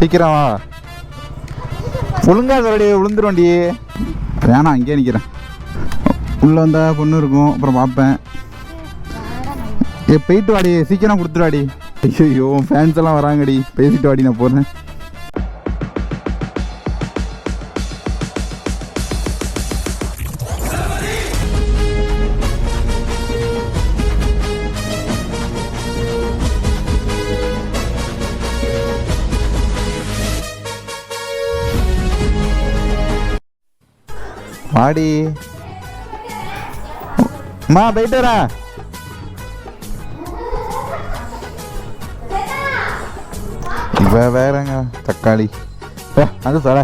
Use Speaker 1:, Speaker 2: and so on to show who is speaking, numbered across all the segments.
Speaker 1: சீக்கிரம் வா. ஒழுங்கா தரடி விழுந்துருவண்டி வேணாம் அங்கேயே நிற்கிறேன் உள்ளே வந்தா பொண்ணு இருக்கும் அப்புறம் பார்ப்பேன். ஏ போயிட்டு வாடி சீக்கிரம் கொடுத்துருவாடி ஐயோ ஃபேன்ஸ் எல்லாம் வராங்கடி. பேசிட்டு வாடி நான் போகிறேன் ஆடி மா போயிட்டு வரா இவ வேறங்க தக்காளி. அது தர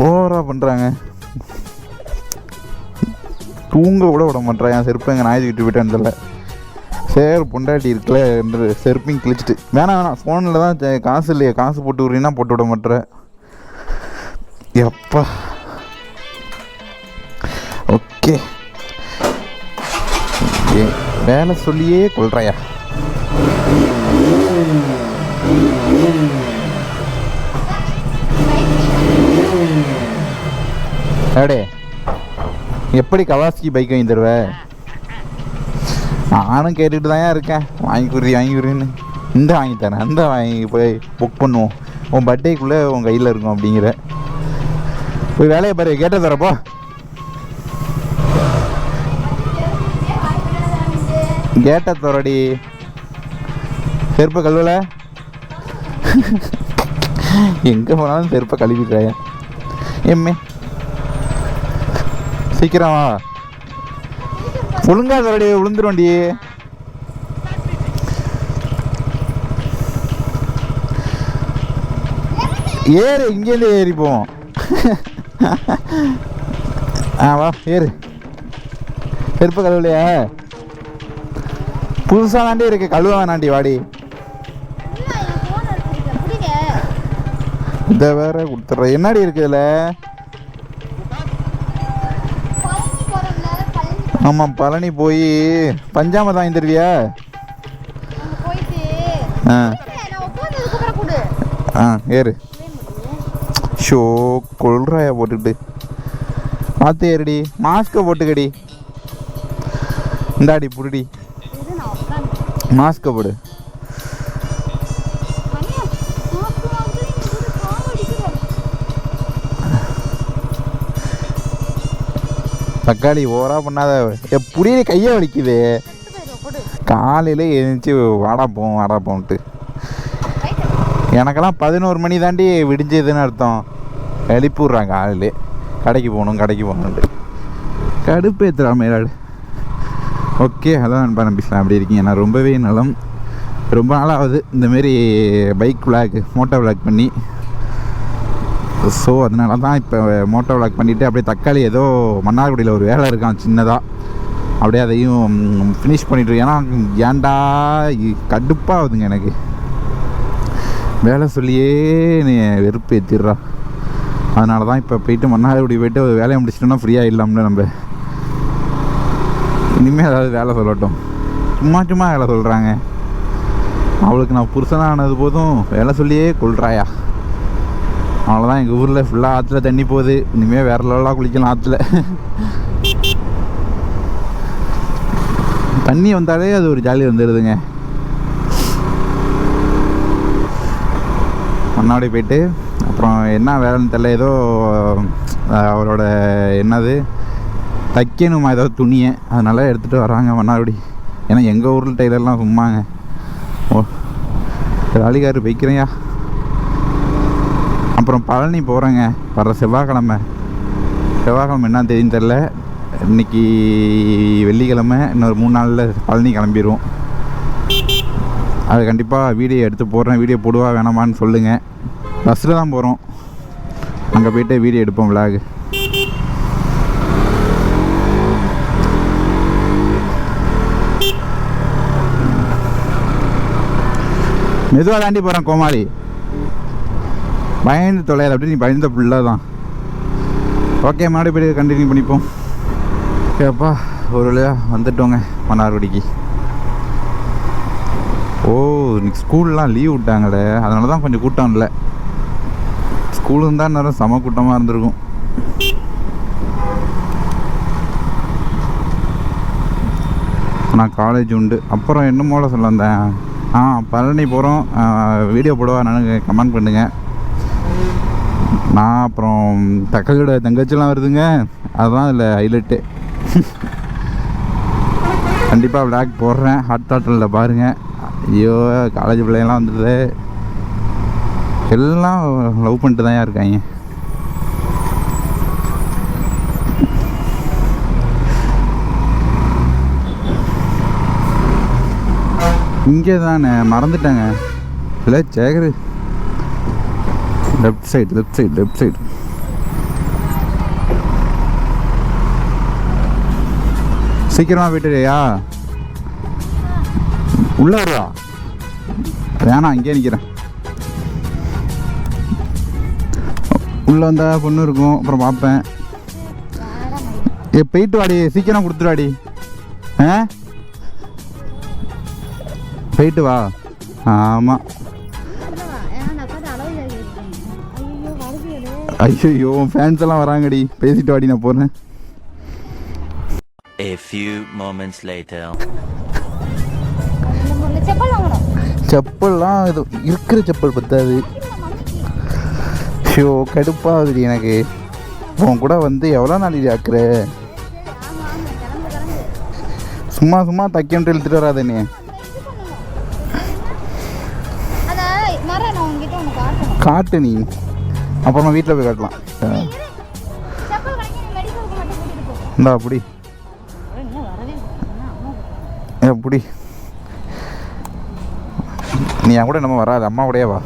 Speaker 1: ஓவரா பண்ணுறாங்க தூங்க கூட விட மாட்டேன் என் செருப்பு எங்கள் நாய் விட்டு போயிட்டேன்னு தெரியல. சேர் பொண்டாட்டி இருக்குல்ல என்று செருப்பையும் கிழிச்சிட்டு. வேணாம் வேணாம் ஃபோனில் தான் காசு இல்லையே காசு போட்டு விட்றீங்கன்னா போட்டு விட மாட்டேற. எப்பா? ஓகே. ஏ வேலை சொல்லியே கொள்றையா? அடே எப்படி கவாஸ்கி பைக் வாங்கி தருவ? நானும் கேட்டுட்டு தான் இருக்கேன். வாங்கி குறி வாங்கி குறின்னு இந்த வாங்கி தரேன் அந்த வாங்கி போய் புக் பண்ணுவோம். உன் பர்த்டேக்குள்ளே உன் கையில் இருக்கும் அப்படிங்கிற. போய் வேலையை பாரு கேட்ட தரப்போ. கேட்ட தரடி. செருப்பை கழுவல? எங்கே போனாலும் செருப்பை கழுவிடுறேன். எம்மே. சீக்கிரம் வா. ஒழுங்கா தரடி விழுந்துருவண்டி ஏறு இங்கேருந்து ஏறி போவோம் ஆ வா ஏறு. செருப்பு கழுவலையா? புதுசாக தாண்டி இருக்கு. கழுவ வேணாண்டி வாடி. இதை வேற கொடுத்துட்ற. என்னடி இருக்கு இதில்? ஆமாம் பழனி போய் பஞ்சாம தான் தருவியா? ஆ. ஆ ஏறு. ஷோ கொள்றாயா போட்டுக்கிட்டு பார்த்து ஏறுடி மாஸ்க்கை போட்டுக்கடி. இந்தாடி புடிடி. மாஸ்க்கை போடு. தக்காளி ஓவரா பண்ணாத. புடிடி கையை வலிக்குது. காலையில் எழுந்துச்சி வாடா போவோம் வாடா போன்ட்டு. எனக்கெல்லாம் பதினோரு மணி தாண்டி விடிஞ்சதுன்னு அர்த்தம். எழுப்பி விட்றாங்க கடைக்கு போகணும் கடைக்கு போகணுன்ட்டு. கடுப்பு ஏற்றுறா மேலாடு ஓகே ஹலோ அன்பா நம்பிஸ்லாம் அப்படி இருக்கீங்க. நான் ரொம்பவே நலம். ரொம்ப நாளாவது இந்தமாரி பைக் விளாக் மோட்டோ விளாக் பண்ணி. ஸோ அதனால தான் இப்போ மோட்டோ விளாக் பண்ணிவிட்டு அப்படியே தக்காளி ஏதோ மன்னார்குடியில் ஒரு வேலை இருக்கான் சின்னதாக அப்படியே அதையும் ஃபினிஷ் பண்ணிட்டு ஏன்னா ஏன்டா கடுப்பாகுதுங்க எனக்கு. வேலை சொல்லியே நீ வெறுப்பு ஏற்றிடுறா அதனால தான் இப்போ போயிட்டு மன்னார்குடி போயிட்டு ஒரு வேலையை முடிச்சிட்டோம்னா ஃப்ரீயாக இல்லாமல் நம்ம இனிமேல் ஏதாவது வேலை சொல்லட்டும். சும்மா சும்மா வேலை சொல்கிறாங்க அவளுக்கு நான் புருஷனானது போதும் வேலை சொல்லியே கொள்றாயா. அவ்வளோதான் எங்கள் ஊரில் ஃபுல்லாக ஆற்றுல தண்ணி போகுது. இனிமேல் வேற லெவலாக குளிக்கலாம் ஆற்றுல தண்ணி வந்தாலே அது ஒரு ஜாலி வந்துடுதுங்க மண்ணாடி போயிட்டு அப்புறம் என்ன வேலைன்னு தெரில ஏதோ அவரோட என்னது தைக்கணுமா ஏதோ துணியை. அதனால எடுத்துகிட்டு வராங்க மன்னார்குடி. ஏன்னா எங்கள் ஊரில் டெய்லர்லாம் சும்மாங்க. ஓ ராலிகாரு வைக்கிறையா அப்புறம் பழனி போகிறேங்க வர செவ்வாய்க்கிழமை. செவ்வாய்க்கிழமை என்ன தெரியும் தெரில இன்னைக்கு வெள்ளிக்கிழமை இன்னொரு மூணு நாளில் பழனி கிளம்பிடுவோம் அது கண்டிப்பாக வீடியோ எடுத்து போடுறேன் வீடியோ போடுவா வேணாமான்னு சொல்லுங்கள் பஸ்ஸில் தான் போகிறோம். அங்கே போயிட்டு வீடியோ எடுப்போம் விலாகு மெதுவாக தாண்டி போகிறேன் கோமாளி. பயந்து தொலையாது அப்படி நீ பயந்த பிள்ளை தான். ஓகே மறுபடியும் போய் கண்டினியூ பண்ணிப்போம். ஓகேப்பா ஒரு வழியாக வந்துட்டோங்க மன்னார்குடிக்கு ஓ இன்னைக்கு ஸ்கூல்லாம் லீவ் விட்டாங்களே அதனால தான் கொஞ்சம் கூட்டம் இல்லை ஸ்கூல் தான் நேரம் செம கூட்டமாக இருந்திருக்கும். நான் காலேஜ் உண்டு. அப்புறம் என்னமோல சொல்ல வந்தேன்? ஆ பழனி போகிறோம் வீடியோ போடுவா நான் கமெண்ட் பண்ணுங்க. நான் அப்புறம் தக்காளியோட தங்கச்சிலாம் வருதுங்க. அதுதான் அதில் ஹைலைட்டு கண்டிப்பாக விளாக் போடுறேன். ஹாட் தாட்டலில் பாருங்கள் ஐயோ காலேஜ் பிள்ளைங்கலாம் வந்துடுது எல்லாம் லவ் பண்ணிட்டு தான் இருக்காங்க. இங்கே தானே மறந்துட்டேங்க. இல்லை Sekar left side left side left side சீக்கிரமாக போயிட்டுறியா உள்ள வருவா வேணாம் இங்கே நிற்கிறேன் உள்ள வந்தா பொண்ணு இருக்கும் அப்புறம் பார்ப்பேன். ஏ போயிட்டு வாடி சீக்கிரம் கொடுத்துருவாடி ஆ? போயிட்டு வா. ஆமாம் ஐயோ ஃபேன்ஸ் எல்லாம் வராங்கடி. பேசிட்டு வாடி நான் போகிறேன்
Speaker 2: A few moments later.
Speaker 1: செப்பல்லாம் இது இருக்கிற செப்பல் பத்தாது. ஷோ கடுப்பாகுதுடி எனக்கு. உன் கூட வந்து எவ்வளோ நாள் ஆக்குற? சும்மா சும்மா தைக்கன்ட்டு இழுத்துட்டு வராத நீ. காட்டு நீ. அப்புறமா வீட்டில் போய் காட்டலாம். இந்தா அப்படி அப்படி நீ என் கூட நம்ம வராது. அம்மா கூடயே வா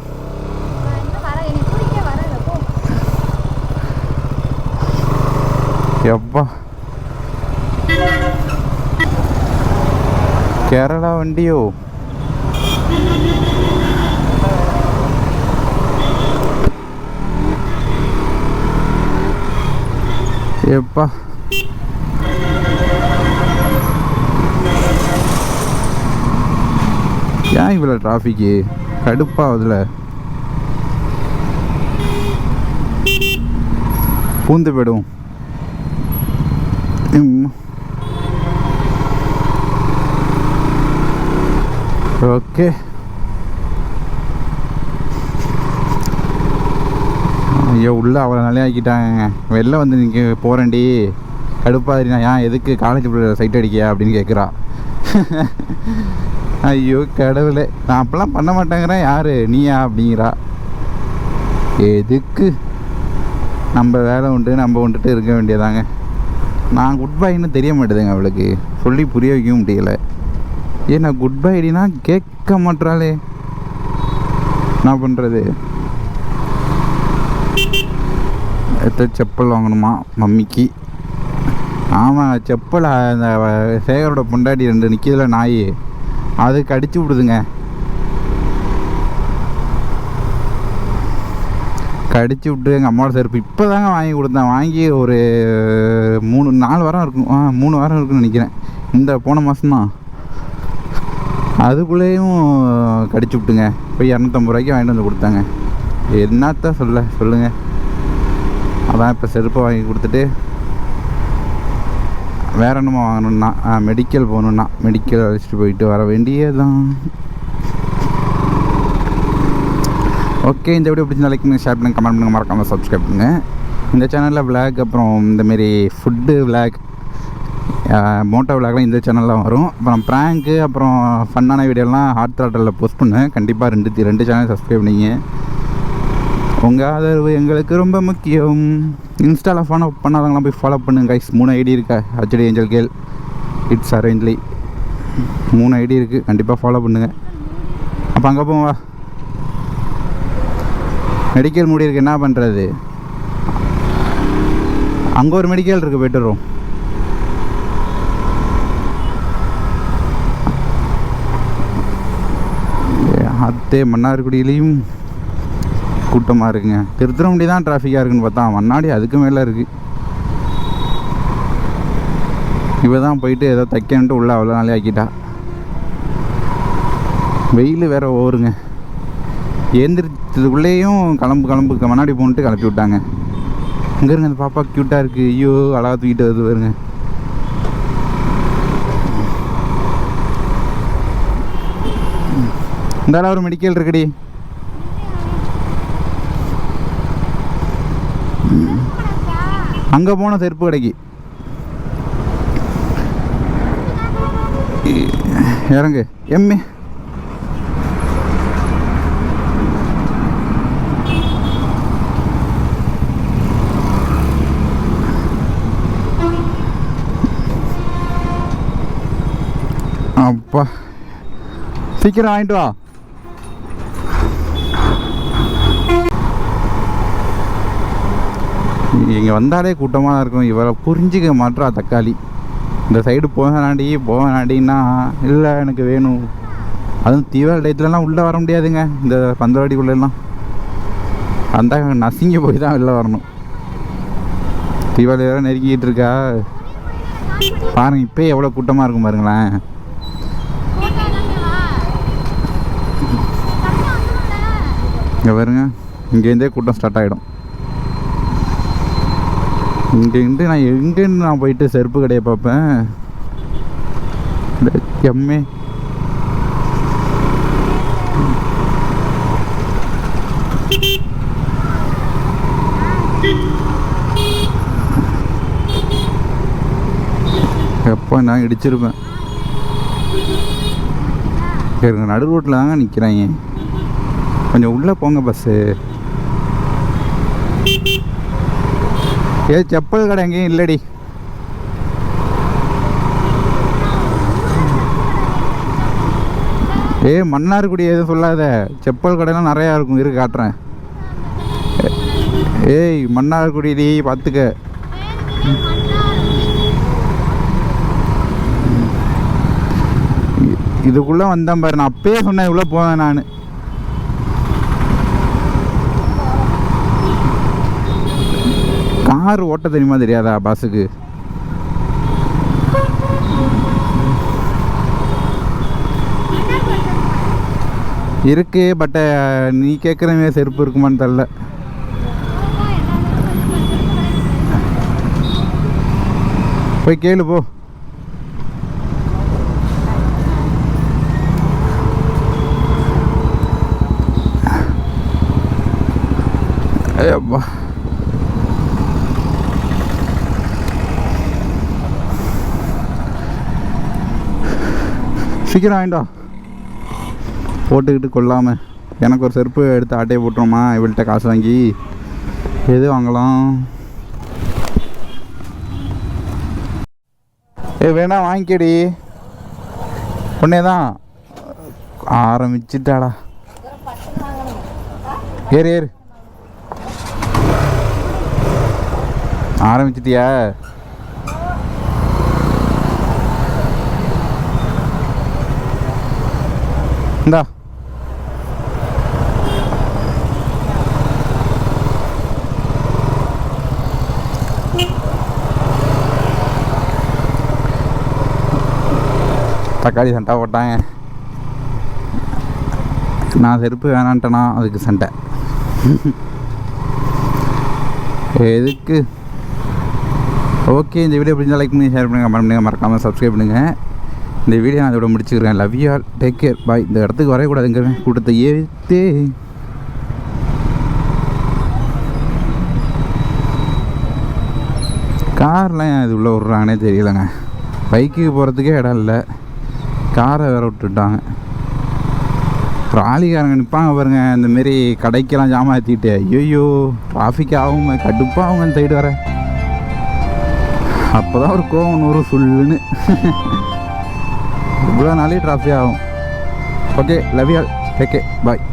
Speaker 3: நான் இன்னும் வர எனக்கு கூட்டிகிட்டே வரல போ
Speaker 1: எப்பா கேரளா வண்டியோ எப்பா ஏன் இவ்வளோ டிராஃபிக்கு கடுப்பாகுதுல பூந்து போயிடும் ம். ஓகே. ஐயோ உள்ள அவ்வளோ நிலையாக்கிட்டாங்க வெளில வந்து நீங்க போகிறேன்டி கடுப்பாதிரி நான் ஏன் எதுக்கு காலேஜ் சைட் அடிக்கியா அப்படின்னு கேட்குறா ஐயோ கடவுளே. நான் அப்பெல்லாம் பண்ண மாட்டேங்கிறேன். யாரு? நீயா அப்படிங்கிறா. எதுக்கு? நம்ம வேலை உண்டு நம்ம உண்டுட்டு இருக்க வேண்டியதாங்க. நான் குட் பைன்னு தெரிய மாட்டேதுங்க அவளுக்கு. சொல்லி புரிய வைக்கவும் முடியலை. ஏன்னா குட் பைடினா கேட்க மாட்டாளே என்ன பண்ணுறது எத்த செப்பல் வாங்கணுமா மம்மிக்கு? ஆமாம் செப்பல் அந்த சேகரோட பொண்டாடி ரெண்டு நிற்கிறதுல நாய். அது கடிச்சு விடுதுங்க. கடிச்சு விட்டு எங்கள் அம்மாவோட செருப்பு இப்போ தாங்க வாங்கி கொடுத்தேன். வாங்கி ஒரு மூணு நாலு வாரம் இருக்கும். ஆ மூணு வாரம் இருக்குன்னு நினைக்கிறேன். இந்த போன மாதம்தான் அதுக்குள்ளேயும் கடிச்சு விட்டுங்க. போய் இரநூத்தம்பது ரூபாய்க்கு வாங்கிட்டு வந்து கொடுத்தாங்க. என்னத்த சொல்ல சொல்லுங்கள் அதான் இப்போ செருப்பை வாங்கி கொடுத்துட்டு வேற என்னமோ வாங்கணுன்னா மெடிக்கல் போகணுன்னா மெடிக்கல் அழைச்சிட்டு போயிட்டு வர வேண்டியதுதான். ஓகே இந்த வீடியோ பிடிச்சி லைக் ஷேர் பண்ணுங்க கமெண்ட் பண்ணுங்க மறக்காமல் சப்ஸ்கிரைப் பண்ணுங்கள் இந்த சேனலில் விளாக் அப்புறம் இந்தமாரி ஃபுட்டு விளாக் மோட்டோ விளாக்லாம் இந்த சேனலில் வரும். அப்புறம் ப்ராங்க்கு அப்புறம் ஃபன்னான வீடியோலாம் ஹாட் த்ராட்டலில் போஸ்ட் பண்ணேன் கண்டிப்பாக ரெண்டு ரெண்டு சேனல் சப்ஸ்கிரைப் பண்ணிங்க. உங்கள் ஆதரவு எங்களுக்கு ரொம்ப முக்கியம். இன்ஸ்டாவில் ஃபாலோ பண்ணாதவங்களாம் போய் ஃபாலோ பண்ணுங்க கைஸ் மூணு ஐடி இருக்கா? ஹச்டி ஏஞ்சல் கேள் இட்ஸ் அரேஞ்ச்லி மூணு ஐடி இருக்குது கண்டிப்பாக ஃபாலோ பண்ணுங்கள் அப்போ அங்கே போவா மெடிக்கல் மூடி இருக்கு. என்ன பண்ணுறது அங்கே ஒரு மெடிக்கல் இருக்குது போய்ட்டு வரோம் அத்தே மன்னார்குடியிலையும் கூட்டமாக இருக்குங்க. திருத்துறமுடி தான் டிராஃபிக்காக இருக்குன்னு பார்த்தா மண்ணாடி அதுக்கு மேலே இருக்குது இவ தான் போயிட்டு ஏதோ தைக்கன்ட்டு உள்ள அவ்வளோ நாளே ஆக்கிட்டா. வெயில் வேற ஓருங்க. ஏந்திரிச்சதுக்குள்ளேயும் கிளம்பு கிளம்பு மண்ணாடி போன்ட்டு கிளப்பி விட்டாங்க. இங்கே இருங்க அந்த பாப்பா க்யூட்டாக இருக்குது ஐயோ அழகா தூக்கிட்டு வருது வருங்க இந்த ஒரு மெடிக்கல் இருக்குடி. அங்கே போன செருப்பு கடைக்கு. இறங்கு. எம்மி. அப்பா. சீக்கிரம் வாங்கிட்டு வா. இங்கே வந்தாலே கூட்டமாக இருக்கும். இவரை புரிஞ்சிக்க மாட்டா தக்காளி. இந்த சைடு போவேனாண்டி போவேனாண்டின்னா இல்லை எனக்கு வேணும். அதுவும் தீவிர டயத்துலலாம் உள்ளே வர முடியாதுங்க இந்த பந்தவாடிக்குள்ளெல்லாம். அந்த நசிங்க போய் தான் வெளில வரணும். தீபாவளி வேறு நெருங்கிக்கிட்டு இருக்கா? பாருங்க இப்போ எவ்வளோ கூட்டமாக இருக்கும் பாருங்களேன். இங்கே பாருங்க இங்கேருந்தே கூட்டம் ஸ்டார்ட் ஆகிடும் இங்கேருந்து நான் எங்கேருந்து நான் போயிட்டு செருப்பு கடையை பார்ப்பேன். இந்த எம்ஏ. எப்போ நான் இடிச்சிருப்பேன். நடு ரோட்டில் தாங்க நிற்கிறாங்க கொஞ்சம் உள்ளே போங்க பஸ்ஸு ஏ செப்பல் கடை எங்கேயும் இல்லடி. ஏய் மன்னார்குடி எதுவும் சொல்லாத. செப்பல் கடைலாம் நிறையா இருக்கும். இரு காட்டுறேன். ஏய் மன்னார்குடி டி பார்த்துக்க. இதுக்குள்ளே வந்தேன் பாரு. நான் அப்பயே சொன்னேன் இவ்வளோ போவேன் நான். கார் ஓட்ட தெரியுமா தெரியாதா பஸ்ஸுக்கு இருக்கு பட் நீ கேட்குறவே செருப்பு இருக்குமான்னு தெரில போய் கேளு போ. ஐயப்பா சீக்கிரம் ஆயிண்டா. போட்டுக்கிட்டு கொள்ளாம. எனக்கு ஒரு செருப்பு எடுத்து ஆட்டையை போட்டுருமா? இவள்கிட்ட காசு வாங்கி. எது வாங்கலாம்? ஏ வேணா வாங்கிக்கடி. உடனே தான் ஆரம்பிச்சிட்டாடா. ஏறு ஏறு. ஆரம்பிச்சிட்டியா இந்தா தக்காளி சண்டை போட்டாங்க. நான் செருப்பு வேணான்ட்டேனா அதுக்கு சண்டை. எதுக்கு? ஓகே இந்த வீடியோ பிடிச்சா லைக் பண்ணி ஷேர் பண்ணுங்கள் கமெண்ட் பண்ணுங்கள் மறக்காமல் சப்ஸ்கிரைப் பண்ணுங்கள் இந்த வீடியோ நான் இதோட முடிச்சுக்கிறேன். Love you all take care bye இந்த இடத்துக்கு வரக்கூடாதுங்க கூட்டத்தை ஏற்றே கார்லாம் ஏன் இது உள்ளே விட்றாங்கன்னே தெரியலங்க. பைக்குக்கு போகிறதுக்கே இடம் இல்லை. காரை வேற விட்டுட்டாங்க. ட்ராலிக்காரங்க நிற்பாங்க பாருங்க இந்த மாரி கடைக்கெல்லாம் ஜாமான் ஏற்றிட்டு ஐயோ டிராஃபிக் ஆகும் கடுப்பாகும் இந்த சைடு வர அப்போ தான் ஒரு கோவம் நூறு சொல்லுன்னு இவ்வளோ நாளே டிராஃபிக் ஆகும். Okay love y'all okay bye